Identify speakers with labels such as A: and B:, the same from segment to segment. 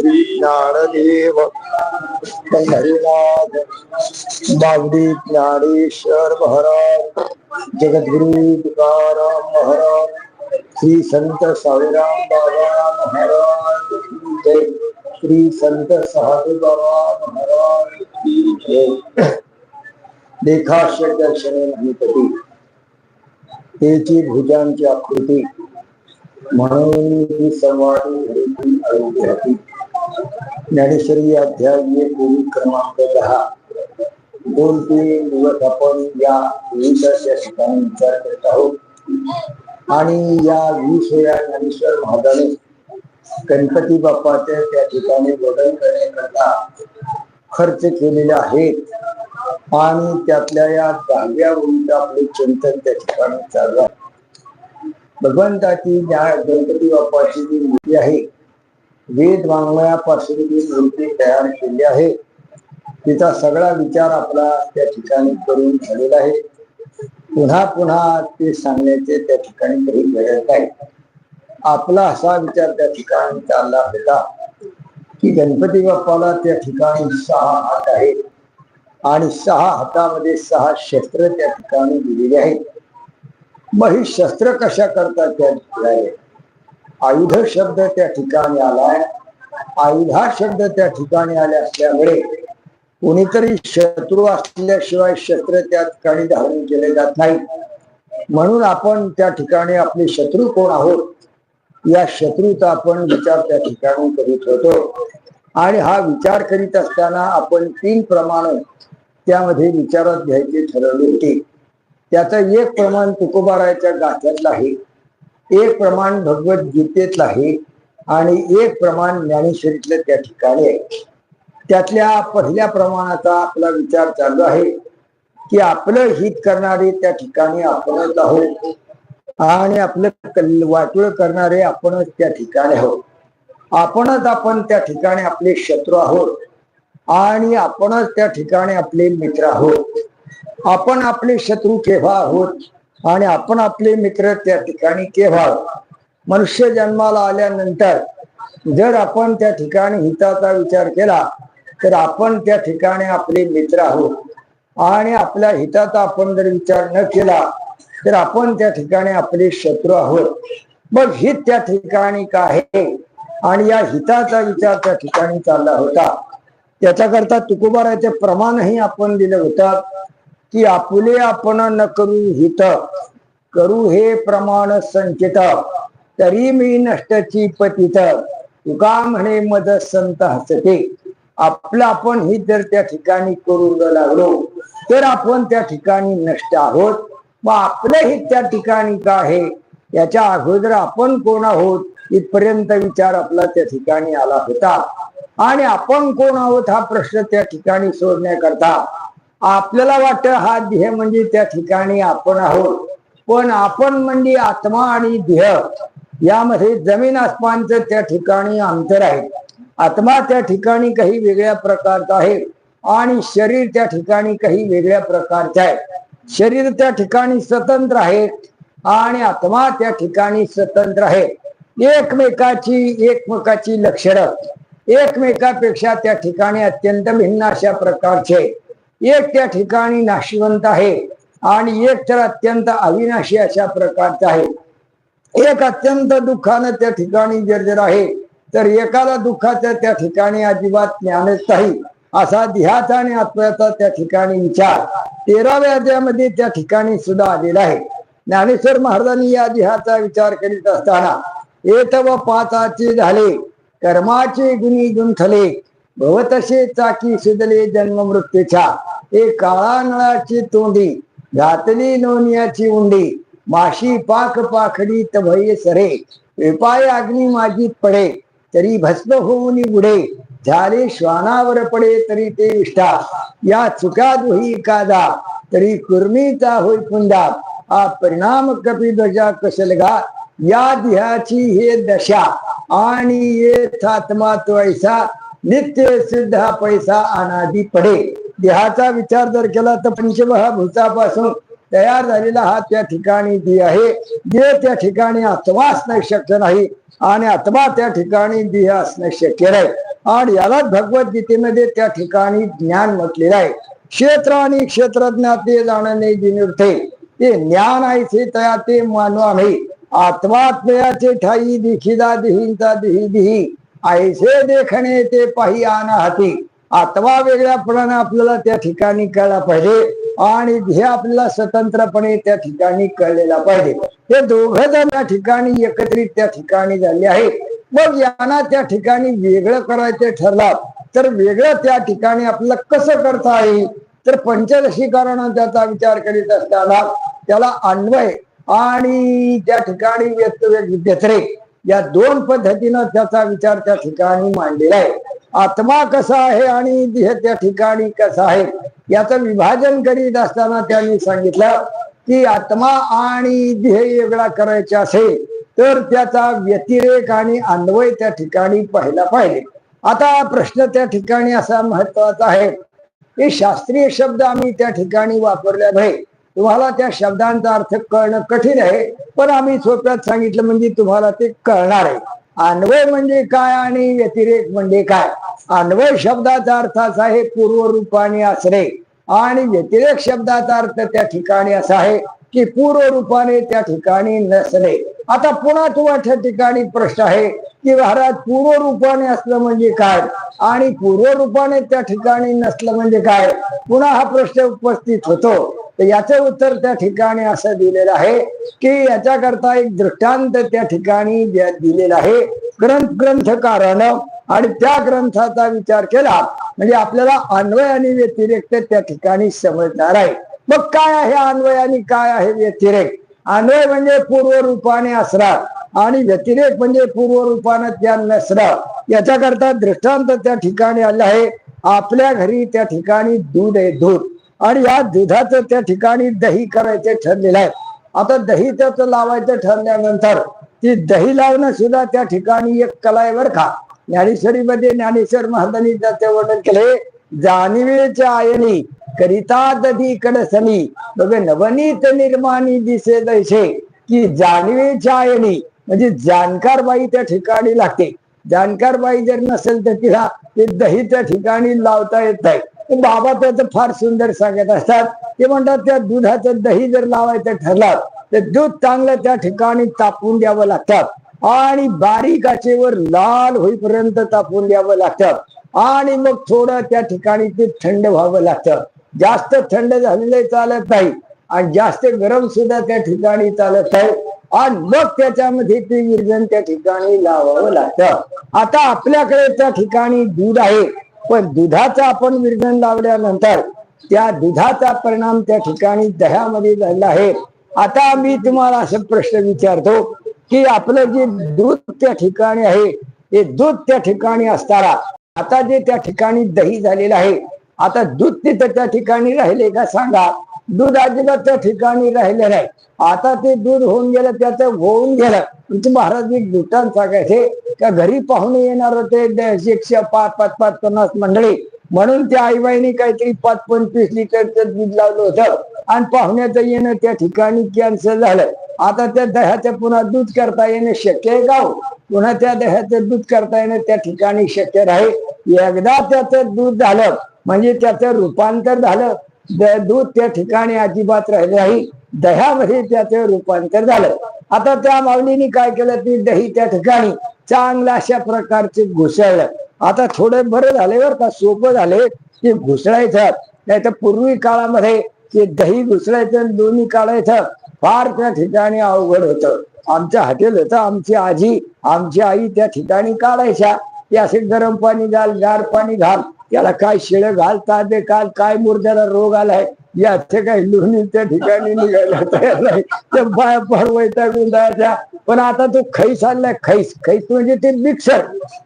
A: श्री ज्ञानदेव पंढरीनाथ बावडी ज्ञानेश्वर महाराज, जगद्गुरु तुकाराम महाराज, श्री संत साईराम बाबा महाराज श्री संत साधू बाबा महाराज जय. देखाश्य दर्शने नाही पती. त्याची भुजांची आकृती. म्हणून ही संवादी घडीची आरोग्य होती. ज्ञानेश्वरी अध्याय एक क्रमांक दहा. दोन तीन दिवस आपण या विषयाच्या ठिकाणी विचार करत आहोत. आणि या विषया ज्ञानेश्वर महाराजाने गणपती बाप्पाचे त्या ठिकाणी बदल करण्याकरता खर्च केलेले आहेत. आणि त्यातल्या या दहाव्या ओळीचं आपले चिंतन त्या ठिकाणी चालू आहे. भगवंताची ज्या गणपती बाप्पाची जी मूर्ती आहे वेद वाङ्मयापासून जी मूर्ती तयार केली आहे तिचा सगळा विचार आपला त्या ठिकाणी करून झालेला आहे. पुन्हा पुन्हा ते सांगण्याचे त्या ठिकाणी काही गरज नाही. आपला असा विचार त्या ठिकाणी चालला होता की गणपती बाप्पाला त्या ठिकाणी सहा हात आहेत आणि सहा हातामध्ये सहा शस्त्र त्या ठिकाणी दिलेली आहेत. मग ही शस्त्र कशा करतात त्या ठिकाणी? आयुध शब्द त्या ठिकाणी आलाय आयुधा शब्द त्या ठिकाणी आले असल्यामुळे कोणीतरी शत्रू असल्याशिवाय शस्त्र त्या ठिकाणी धारण केले जात नाही. म्हणून आपण त्या ठिकाणी आपले शत्रू कोण आहोत? या शत्रूचा आपण विचार त्या ठिकाणी करीत होतो. आणि हा विचार करीत असताना आपण तीन प्रमाण त्यामध्ये विचारात घ्यायचे ठरवले होते. त्याचं एक प्रमाण तुकोबारायच्या गाथ्यातलं आहे. एक प्रमाण भगवद्गीतेतलं आहे आणि एक प्रमाण ज्ञानेश्वरीतलं त्या ठिकाणी आहे. त्यातल्या पहिल्या प्रमाणाचा आपला विचार चालू आहे की आपलं हित करणारे त्या ठिकाणी आपणच आहोत आणि आपलं कल वाटोळ करणारे आपणच त्या ठिकाणी आहोत. आपणच आपण त्या ठिकाणी आपले शत्रू आहोत आणि आपणच त्या ठिकाणी आपले मित्र आहोत. आपण आपले शत्रू केव्हा आहोत? आणि आपण आपले मित्र त्या ठिकाणी केव्हा मनुष्य जन्माला आल्यानंतर जर आपण त्या ठिकाणी हिताचा विचार केला तर आपण त्या ठिकाणी आपले मित्र आहोत. आणि आपल्या हिताचा आपण जर विचार न केला तर आपण त्या ठिकाणी आपले शत्रू आहोत. मग हित त्या ठिकाणी काय आहे आणि या हिताचा विचार त्या ठिकाणी चालला होता. त्याच्याकरता तुकोबाराचे प्रमाणही आपण दिलं होतं. की आपुले आपण न करू हित करू हे प्रमाण संचित तरी मी नष्टची पतित. तुका म्हणे मद संत हसते. आपलं आपण हित जर त्या ठिकाणी करू लागलो तर आपण त्या ठिकाणी नष्ट आहोत. मग आपलं हित त्या ठिकाणी का आहे? याच्या अगोदर आपण कोण आहोत? इथपर्यंत विचार आपला त्या ठिकाणी आला होता. आणि आपण कोण आहोत? हा प्रश्न त्या ठिकाणी सोडण्याकरता आपल्याला वाटत हा देह म्हणजे त्या ठिकाणी आपण आहोत. पण आपण म्हणजे आत्मा आणि देह यामध्ये जमीन आसमानचं त्या ठिकाणी अंतर आहे. आत्मा त्या ठिकाणी काही वेगळ्या प्रकारचा आहे आणि शरीर त्या ठिकाणी काही वेगळ्या प्रकारचे आहे. शरीर त्या ठिकाणी स्वतंत्र आहे आणि आत्मा त्या ठिकाणी स्वतंत्र आहे. एकमेकाची एकमेकाची लक्षणं एकमेकापेक्षा त्या ठिकाणी अत्यंत भिन्न अशा प्रकारचे. एक त्या ठिकाणी नाशिवंत आहे आणि एक तर अत्यंत अविनाशी अशा प्रकारचा आहे. एक अत्यंत दुःखानं त्या ठिकाणी जर्जर आहे. तर एकाला दुःखाच्या त्या ठिकाणी अजिबात ज्ञानच नाही. असा ध्याचा आणि आत्म्याचा त्या ठिकाणी विचार तेराव्या अध्यायामध्ये त्या ठिकाणी सुद्धा आलेला आहे. ज्ञानेश्वर महाराजांनी या देहाचा विचार करीत असताना येत व पाचाचे झाले कर्माचे गुणी गुंथले भवतशे चाकी सुदले जन्म मृत्यूच्या हे काळा नळाची तोंडी घातली नोनियाची उंडी माशी पाक पाखडी तभय सरे. विपाय अग्नी माजीत पडे तरी भस्म होऊन उडे. झाले श्वानावर पडे तरी ते विष्ठा. या चुका दुही कादा तरी कुर्मीचा होई कुंदा हा परिणाम कपी ध्वजा कसलगा या देहाची हे दशा. आणि ये थात्मा तो ऐसा. नित्य सिद्ध हा पैसा अनादी पडे. देहाचा विचार जर केला तर पंचमहाभूतापासून तयार झालेला हा त्या ठिकाणी दी आहे. जे त्या ठिकाणी आत्मा असणं शक्य नाही आणि आत्मा त्या ठिकाणी देह असणं शक्य नाही. आणि यालाच भगवद्गीतेमध्ये त्या ठिकाणी ज्ञान म्हटलेलं आहे. क्षेत्र आणि क्षेत्रज्ञा ते जाणणे जिनिर्थे ते ज्ञान आहे तया ते मानवा नाही आत्मात्मयाचे ठाई दिखिदा दिहींचा दिही दिही. ऐसे देखणे ते पाही आना हाती. आत्मा वेगळ्यापणाने आपल्याला त्या ठिकाणी कळला पाहिजे आणि हे आपल्याला स्वतंत्रपणे त्या ठिकाणी कळलेला पाहिजे. हे दोघ जण त्या ठिकाणी एकत्रित त्या ठिकाणी झाले आहेत मग यांना त्या ठिकाणी वेगळं करायचं ठरला तर वेगळं त्या ठिकाणी आपल्याला कसं करता येईल? तर पंचदशीकरण त्याचा विचार करीत असताना त्याला अन्वय आणि त्या ठिकाणी व्यक्त व्यतिरेक या दोन पद्धतीनं त्याचा विचार त्या ठिकाणी मांडलेला आहे. आत्मा कसा आहे आणि देह त्या ठिकाणी कसा आहे याचं विभाजन करीत असताना त्यांनी सांगितलं की आत्मा आणि देह वेगळा करायचा असेल तर त्याचा व्यतिरेक आणि अन्वय त्या ठिकाणी पाहिला पाहिजे. आता प्रश्न त्या ठिकाणी असा महत्त्वाचा आहे की शास्त्रीय शब्द आम्ही त्या ठिकाणी वापरले नाही. तुम्हाला त्या शब्दांचा अर्थ कळणं कठीण आहे पण आम्ही सोप्यात सांगितलं म्हणजे तुम्हाला ते कळणार आहे. अन्वय म्हणजे काय आणि व्यतिरेक म्हणजे काय? अन्वय शब्दाचा अर्थ असा आहे पूर्व रूपाने असणे आणि व्यतिरेक शब्दाचा अर्थ त्या ठिकाणी असा आहे की पूर्व रूपाने त्या ठिकाणी नसणे. आता पुन्हा तुम्हाला ठिकाणी प्रश्न आहे की महाराज पूर्व रूपाने असलं म्हणजे काय? आणि पूर्व रूपाने त्या ठिकाणी नसलं म्हणजे काय? पुन्हा हा प्रश्न उपस्थित होतो. तर याचं उत्तर त्या ठिकाणी असं दिलेलं आहे की याच्याकरता एक दृष्टांत त्या ठिकाणी दिलेला आहे. ग्रंथ ग्रंथकारानं आणि त्या ग्रंथाचा विचार केला म्हणजे आपल्याला अन्वय आणि व्यतिरेक त्या ठिकाणी समजणार आहे. मग काय आहे अन्वय आणि काय आहे व्यतिरेक? अन्वय म्हणजे पूर्व रूपाने असणार आणि व्यतिरेक म्हणजे पूर्व रूपाने त्या नसणार. याच्याकरता दृष्टांत त्या ठिकाणी आलं आहे. आपल्या घरी त्या ठिकाणी दूध आहे दूध. आणि या दुधाचं त्या ठिकाणी दही करायचे ठरलेलं आहे. आता दही त्याचं लावायचं ठरल्यानंतर ती दही लावणं सुद्धा त्या ठिकाणी एक कला आहे बरं का. ज्ञानेश्वरीमध्ये ज्ञानेश्वर महाराजांनी त्याचे वर्णन केले जाणीवेच्या आयनी करिता दधी कडसनी बघ नवनीत निर्माणी दिसे दैसे की जाणीवेच्या आयनी म्हणजे जाणकार बाई त्या ठिकाणी लागते. जाणकार बाई जर नसेल तर तिला ते दही त्या ठिकाणी लावता येत नाही. बाबा त्याचं फार सुंदर सांगत असतात. ते म्हणतात त्या दुधाचं दही जर लावायचं ठरलं तर दूध चांगलं त्या ठिकाणी तापून द्यावं लागतात आणि बारीक आचेवर लाल होईपर्यंत तापून द्यावं लागतं. आणि मग थोडं त्या ठिकाणी ते थंड व्हावं लागतं. जास्त थंड झालेलं चालत नाही. आणि जास्त गरम सुद्धा त्या ठिकाणी चालत नाही. आणि मग त्याच्यामध्ये ते विरजन त्या ठिकाणी लावावं लागतं. आता आपल्याकडे त्या ठिकाणी दूध आहे. पण दुधाचं आपण विरजन लावल्यानंतर त्या दुधाचा परिणाम त्या ठिकाणी दह्यामध्ये झालेला आहे. आता मी तुम्हाला असं प्रश्न विचारतो की आपलं जे दूध त्या ठिकाणी आहे हे दूध त्या ठिकाणी असताना आता जे त्या ठिकाणी दही झालेलं आहे आता दूध तिथं त्या ठिकाणी राहिले का सांगा? दूध अजिबात त्या ठिकाणी राहिले नाही आता ते दूध होऊन गेलं त्याचं होऊन गेलं. तुमचे महाराज एक दुटान सांगायचे का घरी पाहुणे येणार होते एकशे पाच पाच पाच पन्नास मंडळी? म्हणून त्या आईबाईने काहीतरी पाच पंचवीस लिटरचं दूध लावलं होतं. आणि पाहुण्याचं येणं त्या ठिकाणी कॅन्सल झालं. आता त्या दह्याचं पुन्हा दूध करता येणं शक्य आहे का हो? पुन्हा त्या दह्याचं दूध करता येणं त्या ठिकाणी शक्य आहे एकदा त्याचं दूध झालं म्हणजे त्याचं रूपांतर झालं. दूध त्या ठिकाणी अजिबात राहिले नाही. दह्यामध्ये त्याचं रूपांतर झालं. आता त्या माऊलीने काय केलं? ती दही त्या ठिकाणी चांगल्या अशा प्रकारचे घुसळलं. आता थोडे बरं झाले बरं का सोपं झाले की घुसळायचं. नाही तर पूर्वी काळामध्ये ते दही घुसळायचं दोन्ही काढायचं फार त्या ठिकाणी अवघड होतं. आमच्या हॉटेल होतं आमची आजी आमची आई त्या ठिकाणी काढायच्या. ते असे गरम पाणी घाल गार पाणी घाल. त्याला काय शिळ घालता ते काल काय मुर्द्याला रोग आलाय? याचे काही लोणी त्या ठिकाणी निघायला तयार नाही. त्या बाया परवायचा गुंडाच्या पण आता तो खैस आणलाय खैस. खैस म्हणजे ते मिक्सर.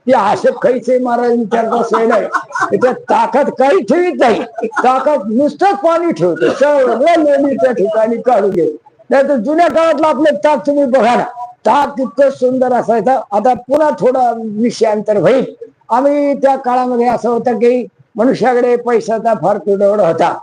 A: ते असे खैसे महाराज विचार सोय त्याच्यात ताकद काही ठेवीत नाही. ताकद नुसतंच पाणी ठेवतो. सगळं लोणी त्या ठिकाणी काढून घे नाही तर जुन्या काळातलं आपलं ताक तुम्ही बघा ना. ताक इतकं सुंदर असायचं. आता पुन्हा थोडा निश्चयांतर होईल. आम्ही त्या काळामध्ये असं होतं की मनुष्याकडे पैशाचा फार तुडवड होता.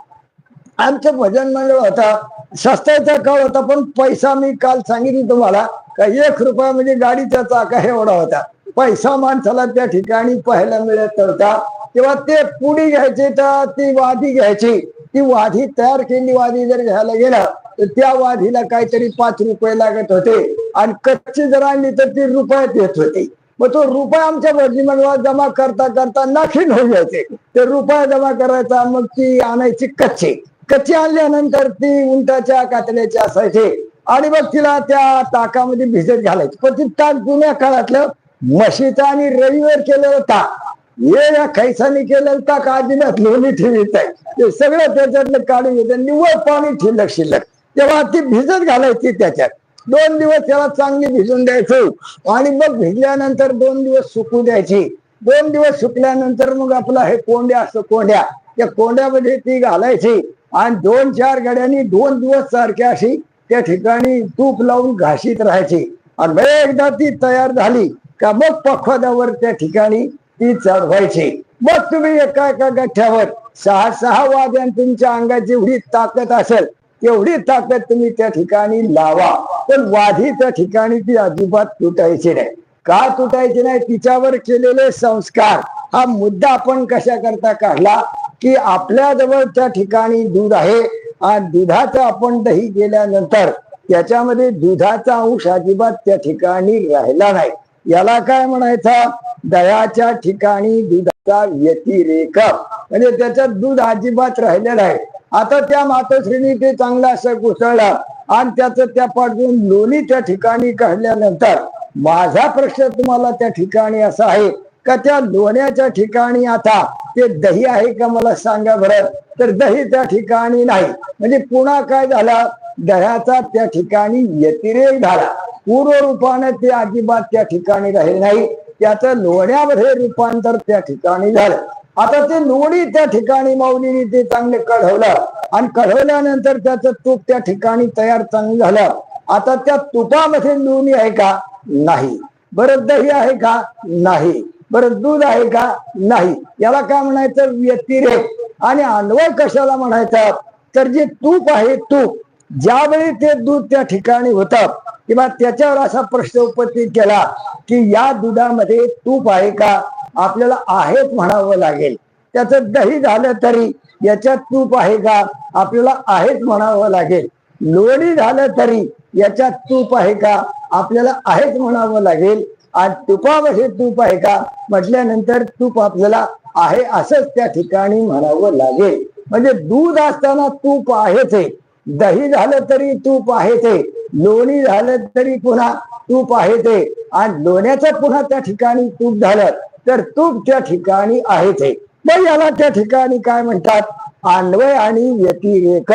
A: आमचं भजन मंडळ होता. सस्त्याचा काळ होता पण पैसा मी काल सांगितली तुम्हाला का एक रुपया म्हणजे गाडीचा चाका एवढा होता. पैसा माणसाला त्या ठिकाणी पाहायला मिळत नव्हता. तेव्हा ते पुडी घ्यायची तर ती वादी घ्यायची. ती वाधी तयार केलेली वादी जर घ्यायला गेला तर त्या वाधीला काहीतरी पाच रुपये लागत होते. आणि कच्ची जर आणली तर ती रुपयात येत होती. मग तो रुपया आमच्या भरती मंडळात जमा करता करता नाखीन होऊन जायचे. ते रुपया जमा करायचा मग ती आणायची कच्ची. कच्ची आणल्यानंतर ती उंटाच्या कातड्याची असायची. आणि मग तिला त्या ताकामध्ये भिजत घालायची. पण ती ताक जुन्या काळातलं म्हशीचा आणि रविवर केलेलं ताक. हे या खैसाने केलेलं ताक अजिबात लोणी ठेवीत आहे. ते सगळं त्याच्यातलं काढून घेतं निव्वळ पाणी ठेवलं शिल्लक. तेव्हा ती भिजत घालायची त्याच्यात. दोन दिवस त्याला चांगली भिजून द्यायचं. आणि मग भिजल्यानंतर दोन दिवस सुकू द्यायची. दोन दिवस सुकल्यानंतर मग आपला हे कोंड्या असं कोंड्या. त्या कोंड्यामध्ये ती घालायची. आणि दोन चार गड्यांनी दोन दिवस सारख्या अशी त्या ठिकाणी तूप लावून घाशीत राहायची. आणि एकदा ती तयार झाली का मग पखवादावर त्या ठिकाणी ती चढवायची. मग तुम्ही एका एका गठ्ठ्यावर सहा सहा वाद्यान तुमच्या अंगात जेवढी ताकद असेल. तेवढी ताकद तुम्ही त्या ठिकाणी लावा. पण वाढीच्या ठिकाणी ती अजिबात तुटायची नाही. का तुटायची नाही? तिच्यावर केलेले संस्कार. हा मुद्दा आपण कशा करता काढला? की आपल्या जवळ त्या ठिकाणी दूध आहे आणि दुधाचं आपण दही गेल्यानंतर त्याच्यामध्ये दुधाचा अंश अजिबात त्या ठिकाणी राहिला नाही. याला काय म्हणायचा? दयाच्या ठिकाणी दुधाचा व्यतिरेक. म्हणजे त्याच्यात दूध अजिबात राहिलेलं आहे. आता त्या मातोश्रीने ते चांगलं असं घुसळलं आणि त्याचं त्या पाठवून लोणी त्या ठिकाणी काढल्यानंतर माझा प्रश्न तुम्हाला त्या ठिकाणी असा आहे का त्या लोण्याच्या ठिकाणी आता ते दही आहे का? मला सांगा बरं. तर दही त्या ठिकाणी नाही. म्हणजे पुन्हा काय झाला? दह्याचा त्या ठिकाणी व्यतिरेक झाला. पूर्व रूपाने ते अजिबात त्या ठिकाणी राहिले नाही. त्याचं लोण्यामध्ये रूपांतर त्या ठिकाणी झालं. आता ते लोणी त्या ठिकाणी माऊलीने ते चांगले कढवलं आणि कढवल्यानंतर त्याचं तूप त्या ठिकाणी तयार चांगलं झालं. आता त्या तुपामध्ये लोणी आहे का? नाही. बरं दही आहे का? नाही. बरं दूध आहे का? नाही. याला काय म्हणायचं? व्यतिरेक. आणि अन्वय कशाला म्हणायचं? तर जे तूप आहे तूप. ज्यावेळी ते दूध त्या ठिकाणी होतं किंवा त्याच्यावर असा प्रश्न उपस्थित केला की या दुधामध्ये तूप आहे का? आपल्याला आहेच म्हणावं लागेल. त्याचं दही झालं तरी याच्यात तूप आहे का? आपल्याला आहेच म्हणावं लागेल. लोणी झालं तरी याच्यात तूप आहे का? आपल्याला आहेच म्हणावं लागेल. आणि तुपामध्ये तूप आहे का? म्हटल्यानंतर तूप आपल्याला आहे असंच त्या ठिकाणी म्हणावं लागेल. म्हणजे दूध असताना तूप आहेच आहे. दही झालं तरी तूप आहे ते. लोणी झालं तरी पुन्हा तूप आहे ते. आणि लोण्याचं पुन्हा त्या ठिकाणी तूप झालं तर तूप त्या ठिकाणी आहे ते. मग याला त्या ठिकाणी काय म्हणतात? अन्वय आणि व्यतिरेक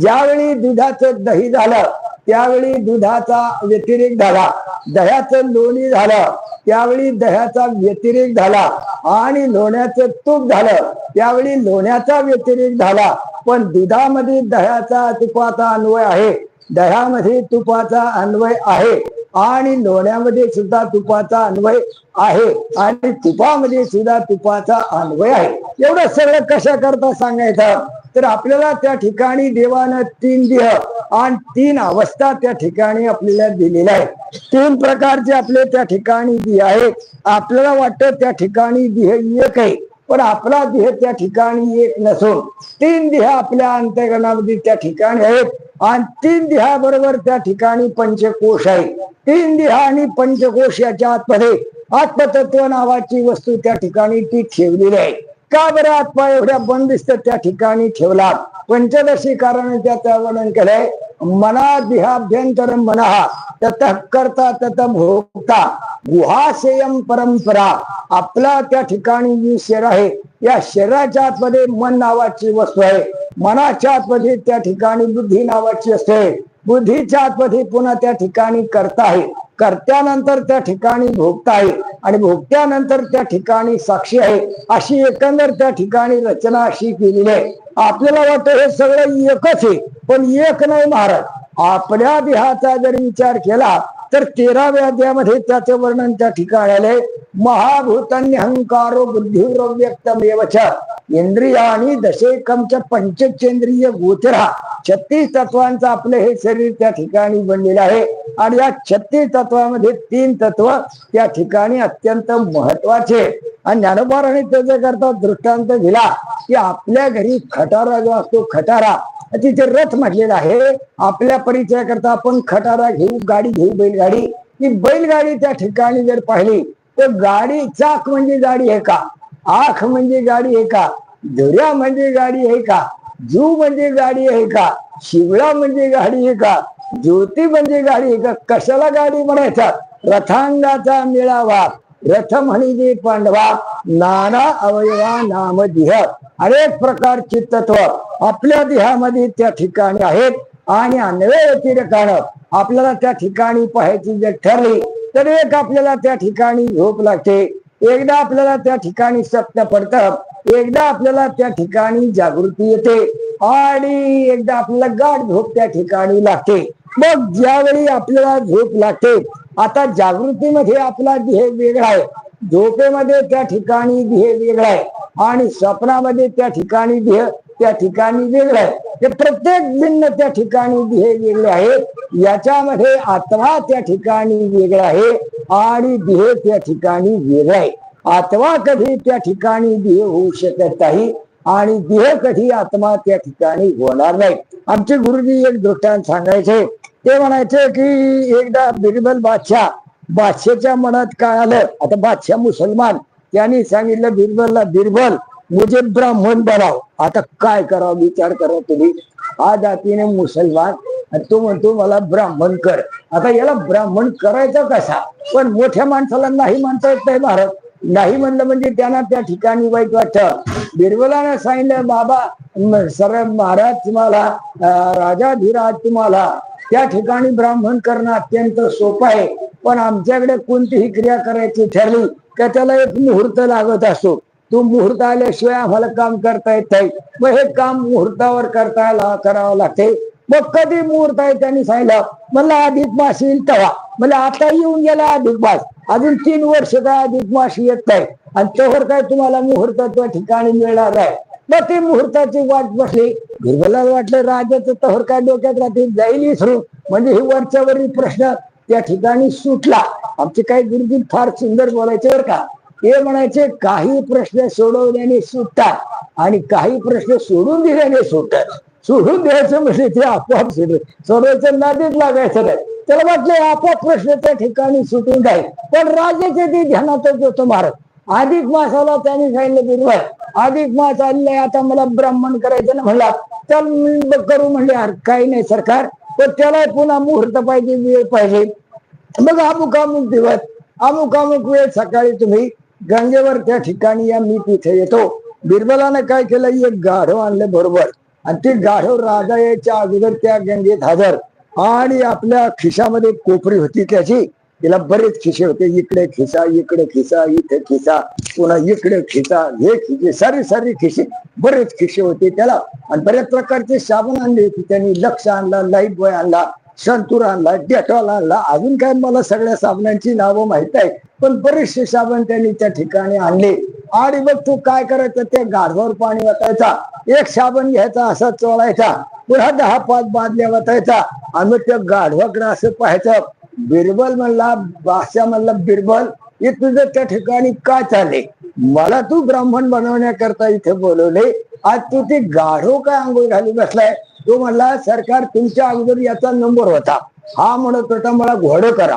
A: ज्यावेळी दुधाचं दही झालं त्यावेळी दुधाचा व्यतिरेक झाला. दह्याचं लोणी झालं त्यावेळी दह्याचा व्यतिरेक झाला. आणि लोण्याचं तूप झालं त्यावेळी लोण्याचा व्यतिरेक झाला. पण दुधामध्ये दह्याचा तुपाचा अन्वय आहे. दह्यामध्ये तुपाचा अन्वय आहे. आणि लोण्यामध्ये सुद्धा तुपाचा अन्वय आहे. आणि तुपामध्ये सुद्धा तुपाचा अन्वय आहे. एवढं सगळं कशा करता सांगायचं? तर आपल्याला त्या ठिकाणी देवानं तीन देह आणि तीन अवस्था त्या ठिकाणी आपल्याला दिलेल्या आहेत. तीन प्रकारचे आपले त्या ठिकाणी देह आहे आपल्याला वाटतं त्या ठिकाणी देह एक आहे. पण आपला देह त्या ठिकाणी एक नसून तीन देह आपल्या अंतगणामध्ये त्या ठिकाणी आहेत आणि तीन देहाबरोबर त्या ठिकाणी पंचकोश आहे. तीन देह आणि पंचकोश याच्या आतमध्ये आत्मतत्व नावाची वस्तू त्या ठिकाणी ती ठेवलेली आहे. का बरं आत्मा एवढ्या बंदिस्त त्या ठिकाणी ठेवला? पंचदशी कारण त्या वर्णन केलंय. मना देहाभ्यंतर मना तत करता तत भोगता गुहाशयम परंपरा। आपला त्या ठिकाणी जी शरीर आहे या शरीराच्या आतमध्ये मन नावाची वस्तू आहे. मनाच्या आतमध्ये त्या ठिकाणी बुद्धी नावाची असते बुद्धीच्या आतमध्ये पुन्हा त्या ठिकाणी करता आहे. करत्यानंतर त्या ठिकाणी भोगता आहे. आणि भोगत्यानंतर त्या ठिकाणी साक्षी आहे. अशी एकंदर त्या ठिकाणी रचना अशी केलेली आहे. आपल्याला वाटतं हे सगळं एकच आहे. पण एक नाही महाराज. आपल्या देहाचा जर विचार केला तर तेराव्या अध्यामध्ये त्याचे वर्णन त्या ठिकाणी आले महाभूतान्य अहंकारो इंद्रिया आणि दशेकमच्या पंचचेंद्रिय गोचरा. छत्तीस तत्वांचं आपलं हे शरीर त्या ठिकाणी बनलेलं आहे. आणि या छत्तीस तत्वामध्ये तीन तत्व त्या ठिकाणी अत्यंत महत्त्वाचे. आणि ज्ञानोबाराने त्याच्या करता दृष्टांत दिला की आपल्या घरी खटारा जो असतो खटारा तिथे रथ म्हटलेला आहे. आपल्या परिचयाकरता आपण खटारा घेऊ गाडी घेऊ बैलगाडी. ती बैलगाडी त्या ठिकाणी जर पाहिली तर गाडी चाक म्हणजे गाडी आहे का? आख म्हणजे गाडी आहे का? धुऱ्या म्हणजे गाडी आहे का? जू म्हणजे गाडी आहे का? शिवळा म्हणजे गाडी आहे का? ज्योती म्हणजे गाडी कशाला गाडी म्हणायचा रथांगाचा मिळावा. रथ म्हणजे पांडवा नाना अवयवा नाम देह. अनेक प्रकारची तत्व आपल्या देहामध्ये त्या ठिकाणी आहेत. आणि अन्वय व्यतिरेकानं आपल्याला त्या ठिकाणी पाहायची जर ठरली तर एक आपल्याला त्या ठिकाणी झोप लागते. एकदा आपल्याला त्या ठिकाणी स्वप्न पडतं. एकदा आपल्याला त्या ठिकाणी जागृती येते. आणि एकदा आपल्याला गाठ झोप त्या ठिकाणी लागते. मग ज्यावेळी आपल्याला झोप लागते आता जागृतीमध्ये आपला ध्येय वेगळा आहे. झोपेमध्ये त्या ठिकाणी ध्येय वेगळा आहे आणि स्वप्नामध्ये त्या ठिकाणी ध्येय त्या ठिकाणी वेगळं आहे. ते प्रत्येक भिन्न त्या ठिकाणी ध्येय वेगळे आहे. याच्यामध्ये आत्मा त्या ठिकाणी वेगळा आहे आणि ध्येय त्या ठिकाणी वेगळा आहे. आत्मा कधी त्या ठिकाणी ध्येय होऊ शकत नाही आणि देह कधी आत्मा त्या ठिकाणी होणार नाही. आमचे गुरुजी एक दृष्टांत सांगायचे ते म्हणायचे की एकदा बिरबल बादशाह बादशाच्या मनात काय आलं? आता बादशाह मुसलमान. त्यांनी सांगितलं बिरबलला बिरबल मुझे ब्राह्मण बनाव आता काय करावं? विचार करा तुम्ही. हा जातीने मुसलमान. आणि तो म्हणतो मला ब्राह्मण कर. आता याला ब्राह्मण करायचा कसा? पण मोठ्या माणसाला नाही म्हणता येत नाही भारत. नाही म्हणलं म्हणजे त्यांना त्या ठिकाणी वाईट वाटत. बिरबलाने सांगितलं बाबा सर महाराज तुम्हाला राजाधिराज तुम्हाला त्या ठिकाणी ब्राह्मण करणं अत्यंत सोपं आहे. पण आमच्याकडे कोणतीही क्रिया करायची ठरली तर त्याला एक मुहूर्त लागत असतो तो मुहूर्त आल्याशिवाय आम्हाला काम करता येत नाही. मग हे काम मुहूर्तावर करता ला- करावं लागते. मग कधी मुहूर्त आहे त्यांनी सांगितलं? मला अधिक मास येईल तेव्हा. मला आता येऊन गेला अधिक मास. अजून तीन वर्ष काय अधिक मास येत नाही. आणि तोवर काय तुम्हाला मुहूर्त त्या ठिकाणी मिळणार आहे मग ती मुहूर्ताची वाट बसली. बिरबला वाटलं राजाचं तहर काय डोक्यात राहते जाईल विसरून म्हणजे वरच्या वरच्यावरील प्रश्न त्या ठिकाणी सुटला. आमचे काही गुरुजी फार सुंदर बोलायचे बरं का. ते म्हणायचे काही प्रश्न सोडवल्याने सुटतात आणि काही प्रश्न सोडून दिल्याने सुटतात. सोडून द्यायचं म्हणजे ते आपोआप सुटत सोडवायचं नादीच लागायचं नाही. त्याला वाटलं आपोआप प्रश्न त्या ठिकाणी सुटून जाईल. पण राजाचे ते ध्यानातच होतं महाराज अधिक मासाला त्यांनी सांगितलं बिरबल अधिक मास आले आता मला ब्राह्मण करायचं ना म्हणला तर करू म्हणले काही नाही सरकार पण त्याला पुन्हा मुहूर्त पाहिजे वेळ पाहिजे. मग अमुक अमुक दिवस अमुक अमुक वेळ सकाळी तुम्ही गंगेवर त्या ठिकाणी या मी तिथे येतो. बिरबलानं काय केलं? एक गाढव आणलं बरोबर. आणि ते गाढव राजा यायच्या अगोदर त्या गंगेत हजर. आणि आपल्या खिशामध्ये कोपरी होती त्याची. तिला बरेच खिसे होते. इकडे खिसा इकडे खिसा इथे खिसा पुन्हा इकडे खिसा हे खिसे सारी सारी खिसे बरेच खिसे होते त्याला. आणि बऱ्याच प्रकारचे साबण आणले होते त्यांनी. लक्ष आणला लाईफ बॉय आणला संतूर आणला डेटॉल आणला. अजून काय मला सगळ्या साबणांची नावं माहीत आहे पण बरेचसे साबण त्यांनी त्या ठिकाणी आणले. आणि मग तू काय करायचं? त्या गाढवावर पाणी वाटायचा एक साबण घ्यायचा असा चोळायचा. पुन्हा दहा पाच बादल्या वाटायचा आणि मग त्या गाढवाकडे असं पाहायचं. बिरबल म्हणला बादशाह म्हणला बिरबल हे तुझं त्या ठिकाणी काय चालले मला तू ब्राह्मण बनवण्याकरता इथे बोलवले आज तू ते गाढव काय आंघोळ घालून बसलाय? तो म्हणला सरकार तुमच्या अगोदर याचा नंबर होता. हा म्हणत होता मला घोडं करा.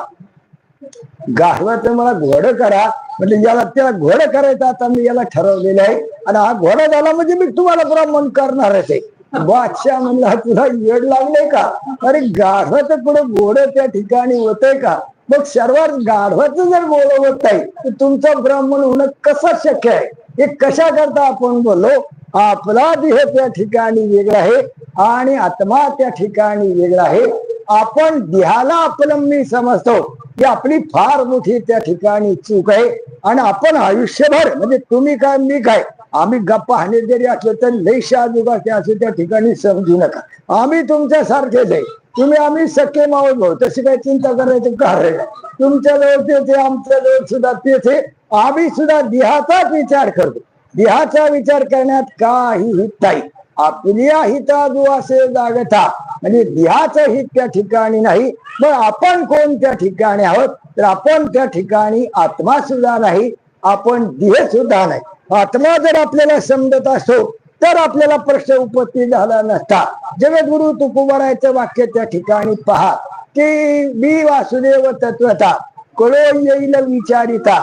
A: गाढवाचं मला घोडं करा. म्हणजे याला त्याला घोडं करायचं आता मी याला ठरवलेलं आहे. आणि हा घोडा झाला म्हणजे मी तुम्हाला ब्राह्मण करणारच आहे. बादशाह म्हणला तुला येड लागले का? अरे गाढवाचं पुढं घोड त्या ठिकाणी होतंय का? मग सर्वात गाढवाचं जर बोलवत नाही तर तुमचं ब्राह्मण होणं कसं शक्य आहे? हे कशा करता आपण बोललो? आपला देह त्या ठिकाणी वेगळा आहे आणि आत्मा त्या ठिकाणी वेगळा आहे. आपण देहाला आपलं मी समजतो. की आपली फार मोठी त्या ठिकाणी चूक आहे आणि आपण आयुष्यभर म्हणजे तुम्ही काय मी काय आम्ही गप्पा हाणे जरी असलो तरी लय शाजुगाचे असे त्या ठिकाणी समजू नका. आम्ही तुमच्या सारखेच आहे तुम्ही आम्ही सख्खे मावळ भाऊ तशी काही चिंता करायचं कारण नाही. तुमच्या जवळ तेथे आमच्या जवळ सुद्धा तेथे आम्ही सुद्धा देहाचाच विचार करतो. देहाचा विचार करण्यात काही हित नाही आपल्या हिता जो असे जागता म्हणजे देहाचं हित त्या ठिकाणी नाही. मग आपण कोण त्या ठिकाणी आहोत? तर आपण त्या ठिकाणी आत्मा सुद्धा नाही आपण देह सुद्धा नाही. आत्मा जर आपल्याला समजत असतो तर आपल्याला प्रश्न उपस्थित झाला नसता. जगद्गुरु तुकोबारायचं वाक्य त्या ठिकाणी पहा की मी वासुदेव तत्वता कळो येईल विचारिता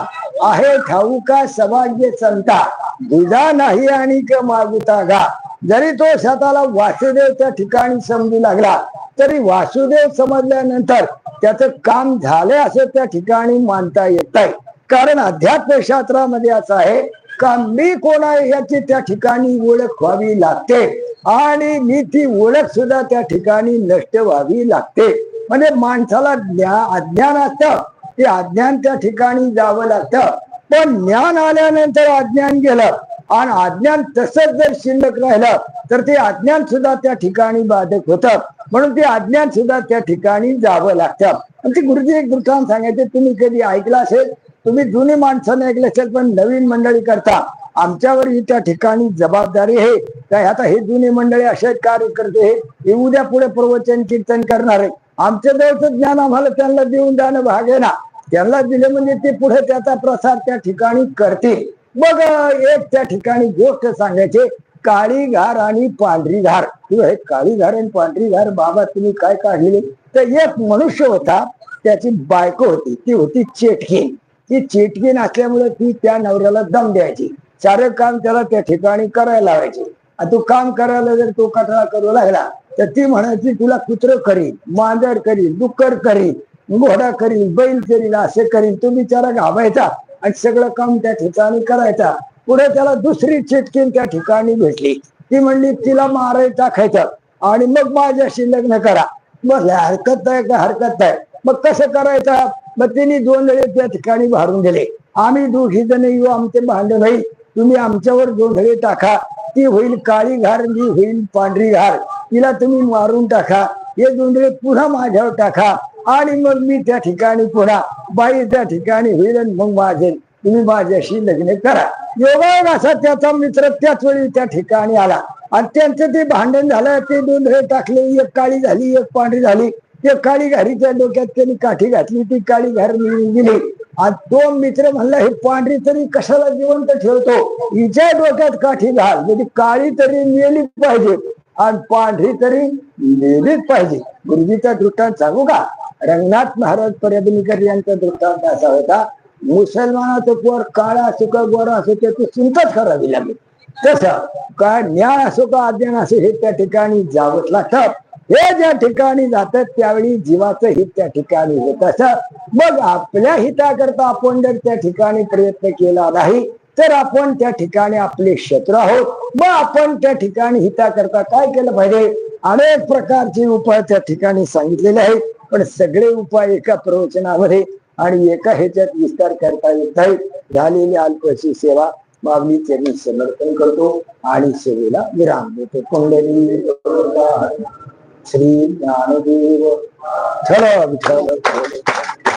A: आहे ठाऊका सभाग्य संता? दुजा नाही आणि क मागुता गा. जरी तो स्वतःला वासुदेव त्या ठिकाणी समजू लागला तरी वासुदेव समजल्यानंतर त्याचं काम झाले असं त्या ठिकाणी मानता येत आहे कारण अध्यात्मशास्त्रामध्ये असं आहे का मी कोण आहे याची त्या ठिकाणी ओळख व्हावी लागते? आणि मी ती ओळख सुद्धा त्या ठिकाणी नष्ट व्हावी लागते. म्हणजे माणसाला ज्ञान अज्ञान असतं. ते अज्ञान त्या ठिकाणी जावं लागतं. पण ज्ञान आल्यानंतर अज्ञान गेलं. आणि अज्ञान तसंच जर शिल्लक राहिलं तर ते अज्ञान सुद्धा त्या ठिकाणी बाधक होतं. म्हणून ते अज्ञान सुद्धा त्या ठिकाणी जावं लागतं. आणि ते गुरुजी एक दृष्टांत सांगायचे तुम्ही कधी ऐकलं असेल? तुम्ही जुनी माणसाने ऐकलं असेल पण नवीन मंडळी करता. आमच्यावर ही त्या ठिकाणी जबाबदारी आहे. काय आता हे जुनी मंडळी असे कार्य करते हे उद्या पुढे प्रवचन कीर्तन करणार. आहे आमच्या जवळचं ज्ञान आम्हाला त्यांना देऊन जाणं भाग आहे ना. त्यांना दिले म्हणजे ते पुढे त्याचा प्रसार त्या ठिकाणी करतील. मग एक त्या ठिकाणी गोष्ट सांगायची. काळी घार आणि पांढरी घार किंवा हे काळी घार आणि पांढरी घार बाबा तुम्ही काय काढले तर एक मनुष्य होता त्याची बायको होती. ती होती चेटकी. ती चिटकीन असल्यामुळे ती त्या नवऱ्याला दम द्यायची. सारं काम त्याला त्या ठिकाणी करायला लावायचे. आणि तू काम करायला जर तो कटळा करू लागला तर ती म्हणायची तुला कुत्र करीन मांजर करीन डुक्कर करीन घोडा करीन बैल करीन असे करीन. तो बिचारा घाबायचा आणि सगळं काम त्या ठिकाणी करायचा. पुढे त्याला दुसरी चिटकीन त्या ठिकाणी भेटली. ती म्हणली तिला माराय टाकायचं आणि मग माझ्याशी लग्न करा. मग हरकत आहे का हरकत नाही. मग कसं करायचं? मग तिने दोन धडे त्या ठिकाणी भारून दिले आम्ही दोघी जण येऊ आमचे भांडण होईल. तुम्ही आमच्यावर गोंधळी टाका. ती होईल काळी घार मी होईल पांढरी घार. तिला तुम्ही मारून टाका. हे गोंधळे पुन्हा माझ्यावर टाका. आणि मग मी त्या ठिकाणी पुन्हा बाई त्या ठिकाणी होईल आणि मग माझे तुम्ही माझ्याशी लग्न करा. योगायोग असा त्याचा मित्र त्याच वेळी त्या ठिकाणी आला. आणि त्यांचं ते भांडण झालं ते गोंधळे टाकले. एक काळी झाली एक पांढरी झाली. ते काळी घारीच्या डोक्यात त्यांनी काठी घातली ती काळी घार मिळून गेली आणि तो मित्र म्हणला हे पांढरी तरी कशाला जिवंत ठेवतो? हिच्या डोक्यात काठी घाल. म्हणजे काळी तरी मिळली पाहिजे आणि पांढरी तरी मिळलीच पाहिजे. गुरुजीचा दृष्टांत सांगू का? रंगनाथ महाराज पर्यटनीकर यांचा दृष्टांत असा होता मुसलमानाचं पोर काळा असो का गोरा असो त्याची चिंताच करावी लागेल. तसं काय ज्ञान असो का अज्ञान असो हे त्या ठिकाणी जावंच लागतात हे ज्या ठिकाणी जातात त्यावेळी जीवाचं हित त्या ठिकाणी होत असं. मग आपल्या हिताकरता आपण जर त्या ठिकाणी प्रयत्न केला नाही तर आपण त्या ठिकाणी आपले शत्रू आहोत. मग आपण त्या ठिकाणी हिताकरता काय केलं पाहिजे? अनेक प्रकारचे उपाय त्या ठिकाणी सांगितलेले आहेत पण सगळे उपाय एका प्रवचनामध्ये आणि एका ह्याच्यात विस्तार करता येत नाही. झालेली अल्पशी सेवा मागणी त्यांनी समर्थन करतो आणि सेवेला विराम देतो. कुंडली श्री ज्ञानदेव चला विठ्ठल